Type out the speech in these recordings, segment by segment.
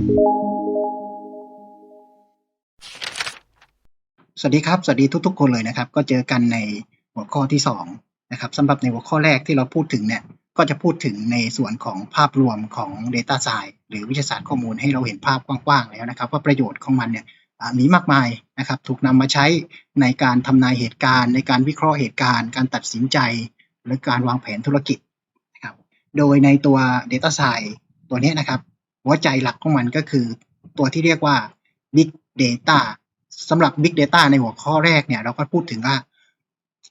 สวัสดีครับ สวัสดีทุก ๆ คนเลยนะครับ ก็เจอกันในหัวข้อที่2นะครับสำหรับในหัวข้อแรกที่เราพูดถึงเนี่ยก็จะพูดถึงในส่วนของภาพรวมของ Data Science หรือวิทยาศาสตร์ข้อมูลให้เราเห็นภาพกว้างๆแล้วนะครับ ว่าประโยชน์ของมันเนี่ยมีมากมายนะครับ ถูกนำมาใช้ในการทำนายเหตุการณ์ ในการวิเคราะห์เหตุการณ์ การตัดสินใจหรือการวางแผนธุรกิจนะครับโดยในตัว Data Science ตัวนี้นะครับ หัวใจหลักของมันก็คือตัวที่เรียกว่า Big Data สำหรับ Big Data ในหัวข้อแรกเนี่ย เราก็พูดถึงว่า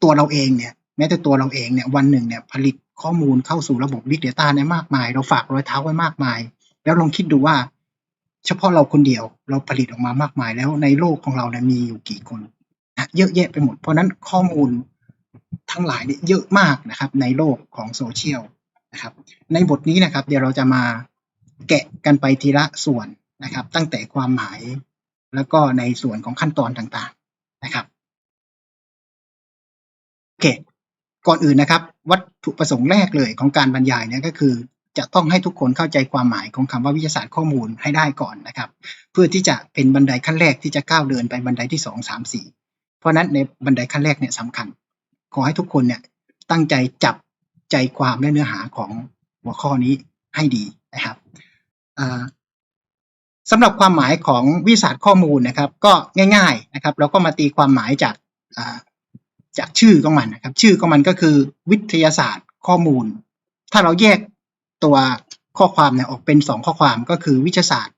ตัวเราเองเนี่ย แม้แต่ตัวเราเองเนี่ยวันหนึ่งเนี่ยผลิตข้อมูลเข้าสู่ระบบ Big Data เนี่ยมากมาย เราฝากรอยเท้าไว้มากมาย แล้วลองคิดดูว่า เฉพาะเราคนเดียวเราผลิตออกมามากมาย แล้วในโลกของเราเนี่ยมีอยู่กี่คนนะเยอะแยะไปหมด เพราะฉะนั้นข้อมูลทั้งหลายเนี่ยเยอะมากนะครับ ในโลกของโซเชียลนะครับ ในบทนี้นะครับ เดี๋ยวเราจะมา แกะกันไปทีละส่วนนะครับ ตั้งแต่ความหมายแล้วก็ในส่วนของขั้นตอนต่างๆนะครับโอเคก่อนอื่นนะครับ วัตถุประสงค์แรกเลยของการบรรยายเนี่ยก็คือ จะต้องให้ทุกคนเข้าใจความหมายของคำว่าวิทยาศาสตร์ข้อมูลให้ได้ก่อนนะครับ เพื่อที่จะเป็นบันไดขั้นแรกที่จะก้าวเดินไปบันไดที่สองสามสี่เพราะฉะนั้นในบันไดขั้นแรกเนี่ยสำคัญ ขอให้ทุกคนเนี่ยตั้งใจจับใจความและเนื้อหาของหัวข้อนี้ให้ดีนะครับ สำหรับความหมายของวิทยาศาสตร์ข้อมูลนะครับ ก็ง่าย ๆนะครับ เราก็มาตีความหมายจากจากชื่อของมันนะครับ ชื่อของมันก็คือวิทยาศาสตร์ข้อมูล ถ้าเราแยกตัวข้อความเนี่ยออกเป็นสองข้อความก็คือวิทยาศาสตร์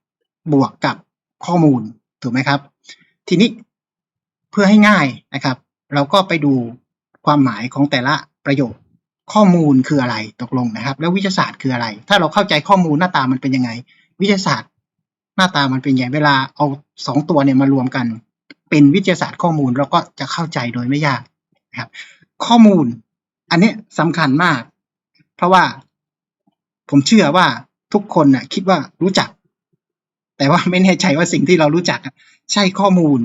บวกกับข้อมูลถูกไหมครับ ทีนี้เพื่อให้ง่ายนะครับ เราก็ไปดูความหมายของแต่ละประโยค ข้อมูลคืออะไรตกลงนะครับ แล้ววิทยาศาสตร์คืออะไร ถ้าเราเข้าใจข้อมูลหน้าตามันเป็นยังไง วิทยาศาสตร์ หน้าตามันเป็นย่างไรเวลาเอาสองตัวเนี่ยมารวมกัน เป็นวิทยาศาสตร์ข้อมูลเราก็จะเข้าใจโดยไม่ยากนะครับ ข้อมูล อันนี้ยสำคัญมาก เพราะว่าผมเชื่อว่าทุกคนน่ะคิดว่ารู้จัก แต่ว่าไม่แน่ใจว่าสิ่งที่เรารู้จัก ใช่ข้อมูล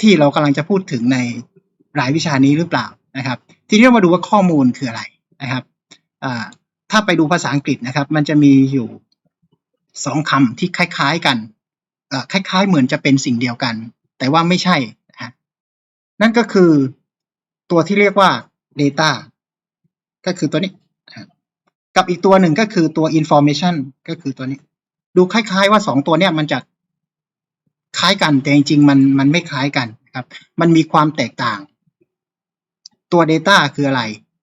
ที่เรากำลังจะพูดถึงในรายวิชานี้หรือเปล่านะครับ ทีนี้เรามาดูว่าข้อมูลคืออะไร นะครับถ้าไปดูภาษาอังกฤษนะครับ มันจะมีอยู่สองคำที่คล้าย ๆกันคล้าย ๆ เหมือนจะเป็นสิ่งเดียวกัน แต่ว่าไม่ใช่นะฮะนั่นก็คือตัวที่เรียกว่า data ก็คือตัวนี้ กับอีกตัวหนึ่งก็คือตัว information ก็คือตัวนี้ ดูคล้าย ๆ ว่าสองตัวเนี้ยมันจะคล้ายกันแต่จริงๆมันมันไม่คล้ายกันนะครับ มันมีความแตกต่าง ตัว data คืออะไร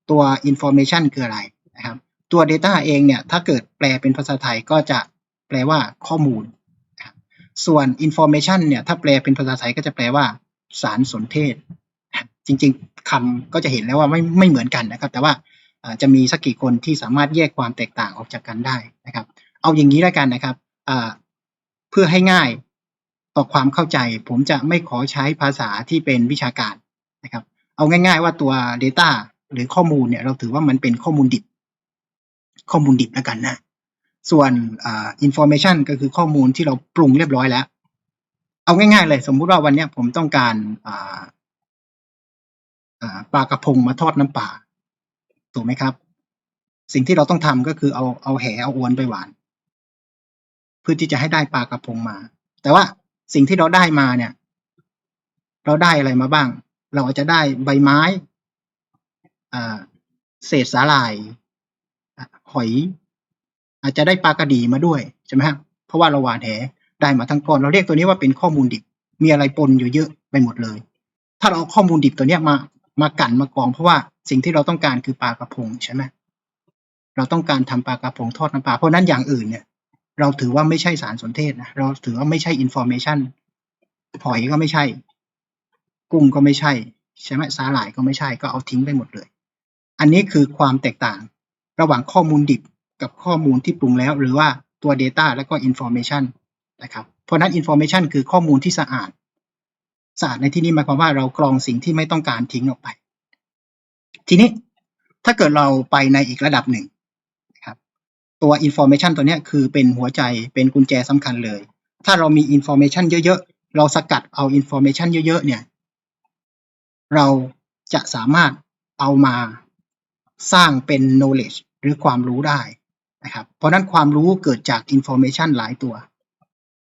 ตัว information คืออะไรนะครับ ตัว data เองเนี่ย ถ้าเกิดแปลเป็นภาษาไทยก็จะแปลว่าข้อมูล ส่วน information เนี่ย ถ้าแปลเป็นภาษาไทยก็จะแปลว่า สารสนเทศ จริงๆคำก็จะเห็นแล้วว่าไม่ไม่เหมือนกันนะครับ แต่ว่าจะมีสักกี่คนที่สามารถแยกความแตกต่างออกจากกันได้นะครับ เอาอย่างนี้แล้วกันนะครับ เพื่อให้ง่ายต่อความเข้าใจ ผมจะไม่ขอใช้ภาษาที่เป็นวิชาการนะครับ เอาง่าย ๆ ว่าตัว Data หรือข้อมูลเนี่ยเราถือว่ามันเป็นข้อมูลดิบ ข้อมูลดิบแล้วกันนะ ส่วนอ่า information ก็คือข้อมูลที่เราปรุงเรียบร้อยแล้ว เอาง่ายๆเลย สมมุติว่าวันเนี้ยผมต้องการอ่าปลากระพงมาทอดน้ำปลาถูกไหมครับ สิ่งที่เราต้องทำก็คือเอาเอาแหเอาอวนไปหวาน เพื่อที่จะให้ได้ปลากระพงมา แต่ว่าสิ่งที่เราได้มาเนี่ย เราได้อะไรมาบ้าง เราอาจจะได้ใบไม้ เศษสาหร่ายหอย อาจจะได้ปลากระดีมาด้วยใช่ไหมครับเพราะว่าเราหวานแหได้มาทั้งก้อนเราเรียกตัวนี้ว่าเป็นข้อมูลดิบ มีอะไรปนอยู่เยอะไปหมดเลย ถ้าเราเอาข้อมูลดิบตัวเนี้ยมามากันมากรอง เพราะว่าสิ่งที่เราต้องการคือปลากระพงใช่ไหมเราต้องการทำปลากระพงทอดน้ำปลาเพราะนั้นอย่างอื่นเนี่ย เราถือว่าไม่ใช่สารสนเทศนะเราถือว่าไม่ใช่อินโฟเมชันหอยก็ไม่ใช่ กุ้งก็ไม่ใช่ ใช่ไหมสาหร่ายก็ไม่ใช่ก็เอาทิ้งไปหมดเลย อันนี้คือความแตกต่าง ระหว่างข้อมูลดิบกับข้อมูลที่ปรุงแล้ว หรือว่าตัว Data และก็ Information นะครับ เพราะนั้น Information คือข้อมูลที่สะอาด สะอาดในที่นี้หมายความว่าเรากรองสิ่งที่ไม่ต้องการทิ้งออกไป ทีนี้ถ้าเกิดเราไปในอีกระดับหนึ่งนะครับตัว Information ตัวนี้คือเป็นหัวใจเป็นกุญแจสำคัญเลย ถ้าเรามี Information เยอะๆ เราสกัดเอา Information เยอะๆ เนี่ย เราจะสามารถเอามา สร้างเป็น knowledge หรือความรู้ได้นะครับ เพราะนั้นความรู้เกิดจาก information หลายตัว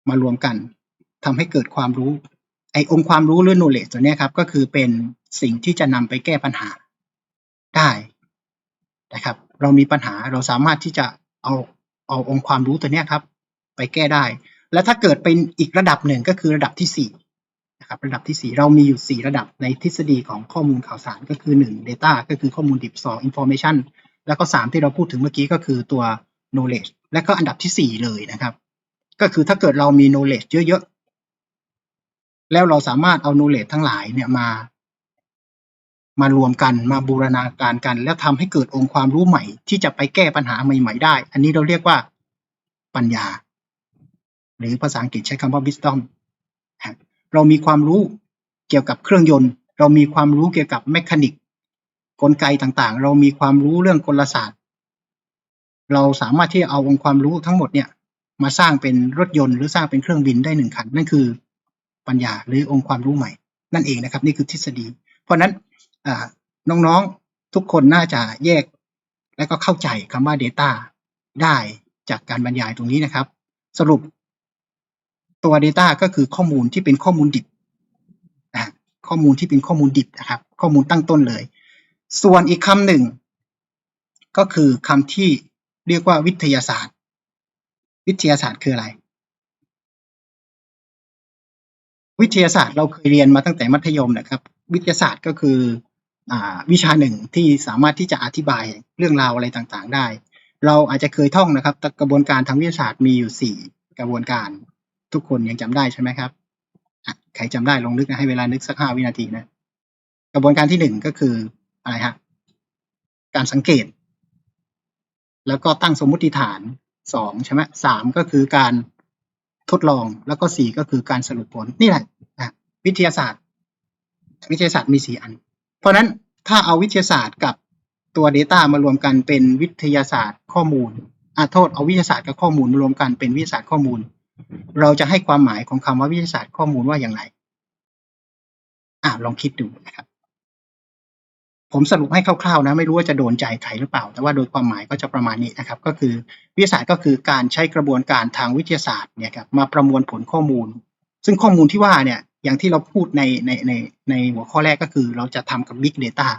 มารวมกันทำให้เกิดความรู้ ไอ้องค์ความรู้หรือ knowledge ตัวนี้ครับ ก็คือเป็นสิ่งที่จะนำไปแก้ปัญหาได้นะครับ เรามีปัญหาเราสามารถที่จะเอาเอาองค์ความรู้ตัวนี้ครับ ไปแก้ได้ และถ้าเกิดเป็นอีกระดับหนึ่งก็คือระดับที่สี่ นะครับระดับที่สี่เรามีอยู่สี่ระดับในทฤษฎีของข้อมูลข่าวสารก็คือหนึ่ง data ก็คือข้อมูลดิบสอง information แล้วก็สามที่เราพูดถึงเมื่อกี้ก็คือตัว knowledge และก็อันดับที่สี่เลยนะครับ ก็คือถ้าเกิดเรามี knowledge เยอะๆ แล้วเราสามารถเอา knowledge ทั้งหลายเนี่ยมา มารวมกันมาบูรณาการกัน แล้วทำให้เกิดองค์ความรู้ใหม่ ที่จะไปแก้ปัญหาใหม่ ๆ ได้ อันนี้เราเรียกว่าปัญญา หรือภาษาอังกฤษใช้คำว่า wisdom เรามีความรู้เกี่ยวกับเครื่องยนต์ เรามีความรู้เกี่ยวกับแมคานิกกลไกต่างๆ เรามีความรู้เรื่องกลศาสตร์ เราสามารถที่จะเอาองค์ความรู้ทั้งหมดเนี่ยมาสร้างเป็นรถยนต์หรือสร้างเป็นเครื่องบินได้หนึ่งคันนั่นคือปัญญาหรือองค์ความรู้ใหม่ นั่นเองนะครับ นี่คือทฤษฎี เพราะฉะนั้นน้องๆทุกคนน่าจะแยกและก็เข้าใจคำว่า Data ได้จากการบรรยายตรงนี้นะครับ สรุป ตัว Data ก็คือข้อมูลที่เป็นข้อมูลดิบข้อมูลที่เป็นข้อมูลดิบนะครับ ข้อมูลตั้งต้นเลย ส่วนอีกคำหนึ่ง ก็คือคำที่เรียกว่าวิทยาศาสตร์ วิทยาศาสตร์คืออะไร วิทยาศาสตร์เราเคยเรียนมาตั้งแต่มัธยมนะครับ วิทยาศาสตร์ก็คืออวิชาหนึ่งที่สามารถที่จะอธิบายเรื่องราวอะไรต่างๆ ได้ เราอาจจะเคยท่องนะครับกระบวนการทางวิทยาศาสตร์มีอยู่สี่กระบวนการ ทุกคนยังจำได้ใช่ไหมครับใครจำได้ลองนึกนะให้เวลานึกสักห้าวินาทีนะ กระบวนการที่หนึ่งก็คืออะไรฮะการสังเกต แล้วก็ตั้งสมมุติฐานสองใช่ไหมสามก็คือการทดลองแล้วก็สี่ก็คือการสรุปผลนี่แหละนะวิทยาศาสตร์ วิทยาศาสตร์มีสี่อัน เพราะฉะนั้นถ้าเอาวิทยาศาสตร์กับตัว Data มารวมกันเป็นวิทยาศาสตร์ข้อมูลอะโทษเอาวิทยาศาสตร์กับข้อมูลมารวมกันเป็นวิทยาศาสตร์ข้อมูล เราจะให้ความหมายของคำว่าวิทยาศาสตร์ข้อมูลว่าอย่างไร อะลองคิดดูนะครับ ผมสรุปให้คร่าวๆนะ ไม่รู้ว่าจะโดนใจใครหรือเปล่า แต่ว่าโดยความหมายก็จะประมาณนี้นะครับ ก็คือวิทยาศาสตร์ก็คือการใช้กระบวนการทางวิทยาศาสตร์เนี่ยครับมาประมวลผลข้อมูล ซึ่งข้อมูลที่ว่าเนี่ยอย่างที่เราพูดในในในในหัวข้อแรกก็คือเราจะทำกับ Big Data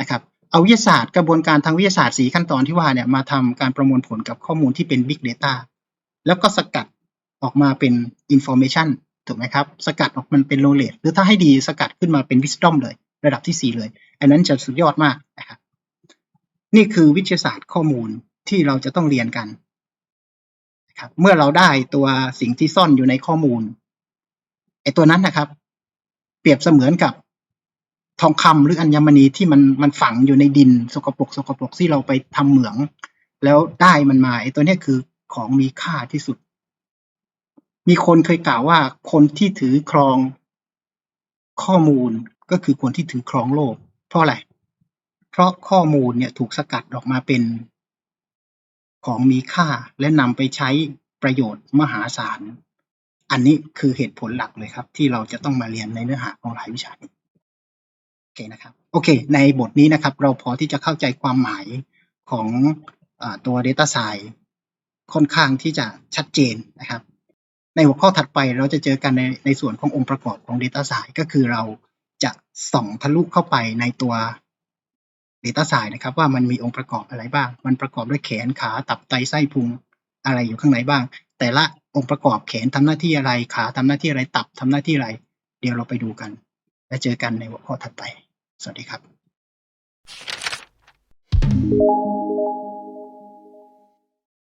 นะครับเอาวิทยาศาสตร์กระบวนการทางวิทยาศาสตร์สีขั้นตอนที่ว่าเนี่ยมาทำการประมวลผลกับข้อมูลที่เป็น Big Data แล้วก็สกัด ออกมาเป็น Information ถูกไหมครับ สกัดออกมันเป็น knowledge หรือถ้าให้ดีสกัดขึ้นมาเป็น wisdom เลย ระดับที่สี่เลย อันนั้นจะสุดยอดมากนะครับนี่คือวิทยาศาสตร์ข้อมูลที่เราจะต้องเรียนกันนะครับเมื่อเราได้ตัวสิ่งที่ซ่อนอยู่ในข้อมูลไอ้ตัวนั้นนะครับ เปรียบเสมือนกับทองคำหรืออัญมณีที่มันมันฝังอยู่ในดินสกปรกสกปรกที่เราไปทำเหมือง แล้วได้มันมาไอ้ตัวนี้คือของมีค่าที่สุด มีคนเคยกล่าวว่าคนที่ถือครองข้อมูลก็คือคนที่ถือครองโลก เพราะอะไร เพราะข้อมูลเนี่ยถูกสกัดออกมาเป็นของมีค่าและนำไปใช้ประโยชน์มหาศาล อันนี้คือเหตุผลหลักเลยครับ ที่เราจะต้องมาเรียนในเนื้อหาของหลายวิชานี้โอเคนะครับ โอเค ในบทนี้นะครับ เราพอที่จะเข้าใจความหมายของอตัว Data Science ค่อนข้างที่จะชัดเจนนะครับ ในหัวข้อถัดไปเราจะเจอกันในในส่วนขององค์ประกอบของ Data Science ก็คือเราจะส่องทะลุเข้าไปในตัว Data Science นะครับ ว่ามันมีองค์ประกอบอะไรบ้าง มันประกอบด้วยแขนขาตับไตไส้พุงอะไรอยู่ข้างในบ้าง แต่ละองค์ประกอบแขนทำหน้าที่อะไรขาทำหน้าที่อะไรตับทำหน้าที่อะไร เดี๋ยวเราไปดูกัน และเจอกันในหัวข้อถัดไป สวัสดีครับ